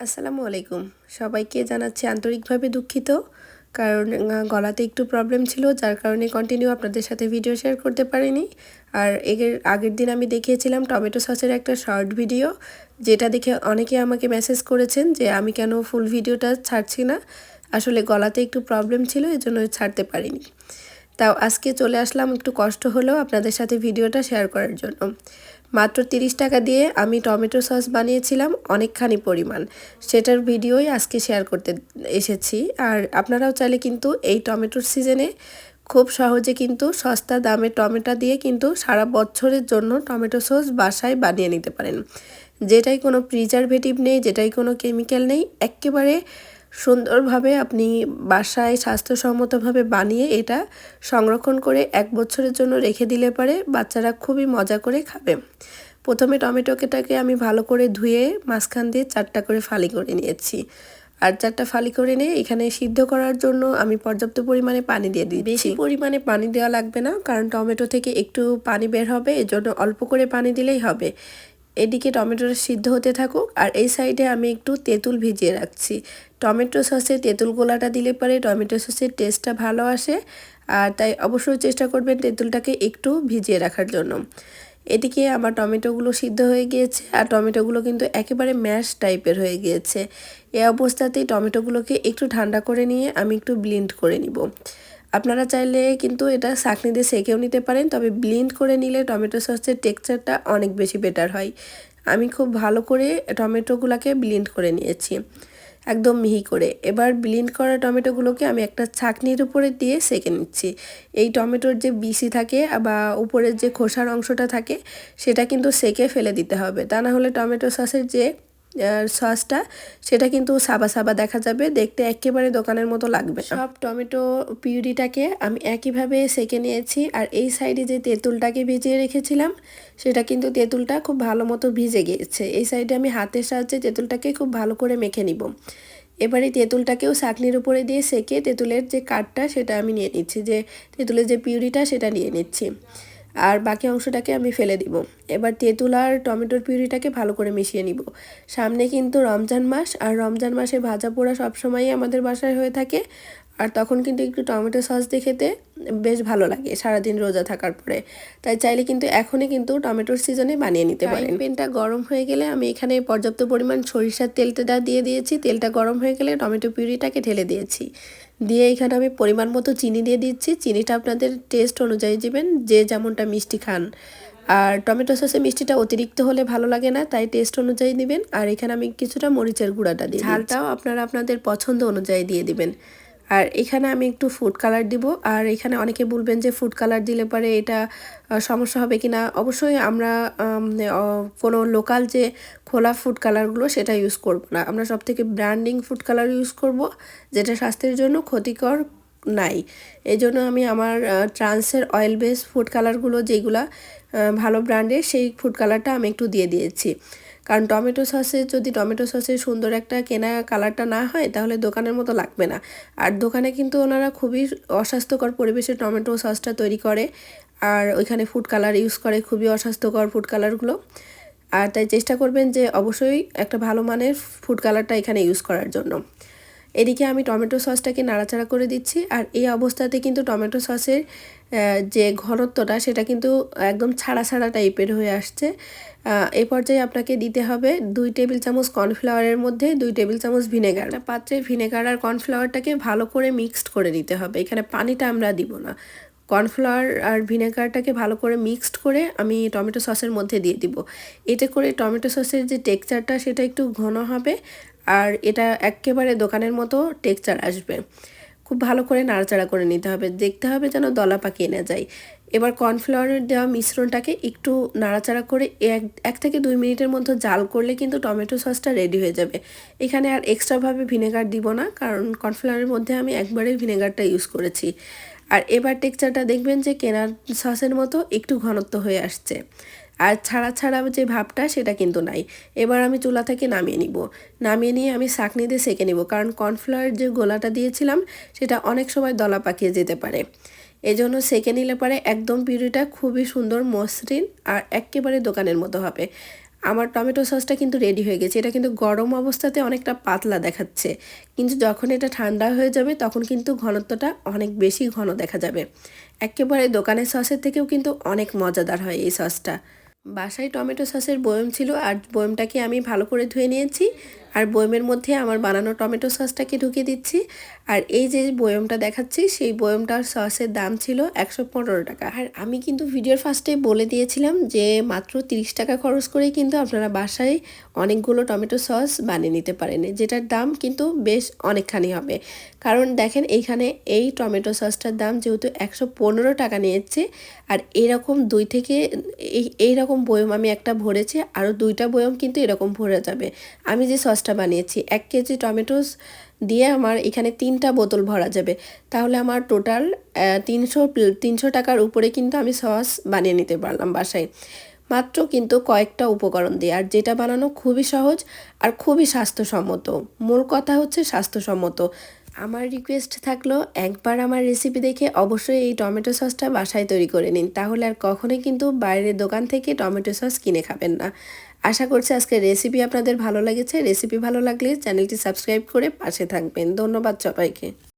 আসসালামু আলাইকুম। সবাইকে জানাচ্ছি আন্তরিকভাবে দুঃখিত, কারণ গলাতে একটু প্রবলেম ছিল, যার কারণে কন্টিনিউ আপনাদের সাথে ভিডিও শেয়ার করতে পারিনি। আর এগের, আগের দিন আমি দেখিয়েছিলাম টমেটো সসের একটা শর্ট ভিডিও যেটা দেখে অনেকে আমাকে মেসেজ করেছেন যে, আমি কেন ফুল ভিডিওটা ছাড়ছি না? আসলে গলাতে একটু প্রবলেম ছিল, এজন্য ছাড়তে পারিনি। তাও আজকে চলে আসলাম, একটু কষ্ট হলেও আপনাদের সাথে ভিডিওটা শেয়ার করার জন্য। মাত্র তিরিশ টাকা দিয়ে আমি টমেটো সস বানিয়েছিলাম অনেকখানি পরিমাণ। সেটার ভিডিওই আজকে শেয়ার করতে এসেছি। আর আপনারাও চাইলে কিন্তু এই টমেটোর সিজনে খুব সহজে কিন্তু সস্তা দামে টমেটো দিয়ে কিন্তু সারা বছরের জন্য টমেটো সস বাসায় বানিয়ে নিতে পারেন। যেটাই কোনো প্রিজারভেটিভ নেই, যেটাই কোনো কেমিক্যাল নেই, একেবারে সুন্দরভাবে আপনি বাসায় স্বাস্থ্যসম্মতভাবে বানিয়ে এটা সংরক্ষণ করে এক বছরের জন্য রেখে দিলে পারে বাচ্চারা খুবই মজা করে খাবে। প্রথমে টমেটোকেটাকে আমি ভালো করে ধুয়ে মাঝখান দিয়ে চারটা করে ফালি করে নিয়েছি। আর চারটা ফালি করে নিয়ে এখানে সিদ্ধ করার জন্য আমি পর্যাপ্ত পরিমাণে পানি দিয়ে দিই বেশি পরিমাণে পানি দেওয়া লাগবে না, কারণ টমেটো থেকে একটু পানি বের হবে, এজন্য অল্প করে পানি দিলেই হবে। এদিকে টমেটোটা সিদ্ধ হতে থাকুক, আর এই সাইডে আমি একটু তেঁতুল ভিজিয়ে রাখছি। টমেটো সসে তেঁতুল গোলাটা দিলে পরে টমেটো সসের টেস্টটা ভালো আসে, আর তাই অবশ্যই চেষ্টা করবেন তেঁতুলটাকে একটু ভিজিয়ে রাখার জন্য। এদিকে আমার টমেটোগুলো সিদ্ধ হয়ে গিয়েছে, আর টমেটোগুলো কিন্তু একেবারে ম্যাশ টাইপের হয়ে গিয়েছে। এ অবস্থাতেই টমেটোগুলোকে একটু ঠান্ডা করে নিয়ে আমি একটু ব্লিন্ড করে নিব। আপনারা চাইলে কিন্তু এটা চাকনি দিয়ে সেকেও নিতে পারেন, তবে ব্লিন্ড করে নিলে টমেটো সসের টেক্সচারটা অনেক বেশি বেটার হয়। আমি খুব ভালো করে টমেটোগুলোকে ব্লিন্ড করে নিয়েছি, একদম মিহি করে। এবার ব্লিন্ড করা টমেটোগুলোকে আমি একটা ছাকনির উপরে দিয়ে সেকে নিচ্ছি। এই টমেটোর যে বিসি থাকে বা উপরের যে খোসার অংশটা থাকে, সেটা কিন্তু সেকে ফেলে দিতে হবে। তা না হলে টমেটো সসের যে সসটা, সেটা কিন্তু সাবা সাবা দেখা যাবে, দেখতে একেবারে দোকানের মতো লাগবে। সব টমেটো পিউরিটাকে আমি একইভাবে সেকে নিয়েছি, আর এই সাইডে যে তেঁতুলটাকে ভিজিয়ে রেখেছিলাম, সেটা কিন্তু তেঁতুলটা খুব ভালো মতো ভিজে গিয়েছে। এই সাইডে আমি হাতের সাহায্যে তেঁতুলটাকে খুব ভালো করে মেখে নিব। এবারে তেঁতুলটাকেও চাকনির উপরে দিয়ে সেকে তেঁতুলের যে কাঠটা, সেটা আমি নিয়ে নিচ্ছি, যে তেঁতুলের যে পিউরিটা, সেটা নিয়ে নিচ্ছি। আর বাকি অংশটাকে আমি ফেলে দিব। এবার তেঁতুল আর টমেটোর পিউরিটাকে ভালো করে মিশিয়ে নিব। সামনে কিন্তু রমজান মাস, আর রমজান মাসে ভাজা পোড়া সবসময়ই আমাদের বাসায় হয়ে থাকে। আর তখন কিন্তু একটু টমেটো সস দিয়ে খেতে বেশ ভালো লাগে সারাদিন রোজা থাকার পরে। তাই চাইলে কিন্তু এখনই কিন্তু টমেটোর সিজনে বানিয়ে নিতে পারেন। পেনটা গরম হয়ে গেলে আমি এখানে পর্যাপ্ত পরিমাণ সরিষার তেলটা দিয়ে দিয়েছি। তেলটা গরম হয়ে গেলে টমেটো পিউরিটাকে ঢেলে দিয়েছি। দিয়ে এখানে আমি পরিমাণ মতো চিনি দিয়ে দিচ্ছি। চিনিটা আপনাদের টেস্ট অনুযায়ী দিবেন যে যেমনটা মিষ্টি খান। আর টমেটো সসে মিষ্টিটা অতিরিক্ত হলে ভালো লাগে না তাই টেস্ট অনুযায়ী দিবেন। আর এখানে আমি কিছুটা মরিচের গুঁড়াটা দিই ঝালটাও আপনারা আপনাদের পছন্দ অনুযায়ী দিয়ে দিবেন। আর এখানে আমি একটু ফুড কালার দিব। আর এখানে অনেকে বলবেন যে ফুড কালার দিলে পরে এটা সমস্যা হবে কি না অবশ্যই আমরা কোনো লোকাল যে খোলা ফুড কালারগুলো সেটা ইউজ করব না। আমরা সব থেকে ব্র্যান্ডিং ফুড কালার ইউজ করব, যেটা স্বাস্থ্যের জন্য ক্ষতিকর নাই। এই জন্য আমি আমার ট্রান্সের অয়েল বেস ফুড কালারগুলো যেগুলা ভালো ব্র্যান্ডের সেই ফুড কালারটা আমি একটু দিয়ে দিয়েছি। কারণ টমেটো সসে যদি টমেটো সসের সুন্দর একটা কেনা কালারটা না হয়, তাহলে দোকানের মতো লাগবে না। আর দোকানে কিন্তু ওনারা খুবই অস্বাস্থ্যকর পরিবেশে টমেটো সসটা তৈরি করে। আর ওইখানে ফুড কালার ইউজ করে, খুবই অস্বাস্থ্যকর ফুড কালারগুলো আর তাই চেষ্টা করবেন যে অবশ্যই একটা ভালো মানের ফুড কালারটা এখানে ইউজ করার জন্য। এদিকে আমি টমেটো সসটাকে নাড়াচাড়া করে দিচ্ছি আর এই অবস্থাতে কিন্তু টমেটো সসের যে ঘনত্বটা সেটা কিন্তু একদম ছাড়া ছাড়া টাইপের হয়ে আসছে। এ পর্যায়ে আপনাকে দিতে হবে দুই টেবিল চামচ কর্নফ্লাওয়ারের মধ্যে দুই টেবিল চামচ ভিনেগার। পাত্রে ভিনেগার আর কর্নফ্লাওয়ারটাকে ভালো করে মিক্সড করে দিতে হবে। এখানে পানিটা আমরা দিব না। কর্নফ্লাওয়ার আর ভিনেগারটাকে ভালো করে মিক্সড করে আমি টমেটো সসের মধ্যে দিয়ে দিব। এতে করে টমেটো সসের যে টেক্সচারটা সেটা একটু ঘন হবে আর এটা একেবারে দোকানের মতো টেক্সচার আসবে। খুব ভালো করে নাড়াচাড়া করে নিতে হবে। দেখতে হবে যেন দলা পাকিয়ে না যায়। এবার কর্নফ্লাওয়ারের দেওয়া মিশ্রণটাকে একটু নাড়াচাড়া করে এক এক থেকে দুই মিনিটের মধ্যে জাল করলে কিন্তু টমেটো সসটা রেডি হয়ে যাবে। এখানে আর এক্সট্রাভাবে ভিনেগার দিব না, কারণ কর্নফ্লাওয়ারের মধ্যে আমি একবারে ভিনেগারটা ইউজ করেছি। আর এবার টেক্সচারটা দেখবেন যে কেনার সসের মতো একটু ঘনত্ব হয়ে আসছে। আর ছাড়া ছাড়া যে ভাবটা সেটা কিন্তু নাই। এবার আমি চুলা থেকে নামিয়ে নিব। নামিয়ে নিয়ে আমি শাকনি দিয়ে সেঁকে নিব, কারণ কর্নফ্লাওয়ার যে গোলাটা দিয়েছিলাম, সেটা অনেক সময় দলা পাকিয়ে যেতে পারে। এজন্য সেঁকে নিলে পরে একদম পিউরিটা খুবই সুন্দর, মসৃণ আর একেবারে দোকানের মতো হবে। আমার টমেটো সসটা কিন্তু রেডি হয়ে গেছে। এটা কিন্তু গরম অবস্থাতে অনেকটা পাতলা দেখাচ্ছে। কিন্তু যখন এটা ঠান্ডা হয়ে যাবে, তখন কিন্তু ঘনত্বটা অনেক বেশি ঘন দেখা যাবে। একেবারে দোকানের সসের থেকেও কিন্তু অনেক মজাদার হয় এই সসটা। বাসায় টমেটো সসের বয়ম ছিল আর বয়মটাকে আমি ভালো করে ধুয়ে নিয়েছি। আর বয়মের মধ্যে আমার বানানো টমেটো সসটাকে ঢুকিয়ে দিচ্ছি। আর এই যে বয়মটা দেখাচ্ছি, সেই বয়মটার সসের দাম ছিল একশো পনেরো টাকা। আর আমি কিন্তু ভিডিওর ফার্স্টে বলে দিয়েছিলাম যে মাত্র তিরিশ টাকা খরচ করেই কিন্তু আপনারা বাসায় অনেকগুলো টমেটো সস বানিয়ে নিতে পারেন। যেটার দাম কিন্তু বেশ অনেকখানি হবে। কারণ দেখেন, এইখানে এই টমেটো সসটার দাম যেহেতু একশো পনেরো টাকা নিয়েছে, আর এরকম দুই থেকে এই, এইরকম বয়ম আমি একটা ভরেছি, আরও দুইটা বয়ম কিন্তু এরকম ভরে যাবে। আমি যে সসটা বানিয়েছি। এক কেজি টমেটোস দিয়ে আমার এখানে তিনটা বোতল ভরা যাবে। তাহলে আমার টোটাল তিনশো তিনশো টাকার উপরে কিন্তু আমি সস বানিয়ে নিতে পারলাম বাসায়। মাত্র কিন্তু কয়েকটা উপকরণ দিয়ে। আর যেটা বানানো খুবই সহজ আর খুবই স্বাস্থ্যসম্মত। মূল কথা হচ্ছে স্বাস্থ্যসম্মত। আমার রিকোয়েস্ট থাকল একবার আমার রেসিপি দেখে অবশ্যই এই টমেটো সসটা বাসায় তৈরি করে নিন। তাহলে আর কখনোই কিন্তু বাইরের দোকান থেকে টমেটো সস কিনে খাবেন না। আশা করছি আজকে রেসিপি আপনাদের ভালো লেগেছে। রেসিপি ভালো লাগলে চ্যানেলটি সাবস্ক্রাইব করে পাশে থাকবেন। ধন্যবাদ সবাইকে।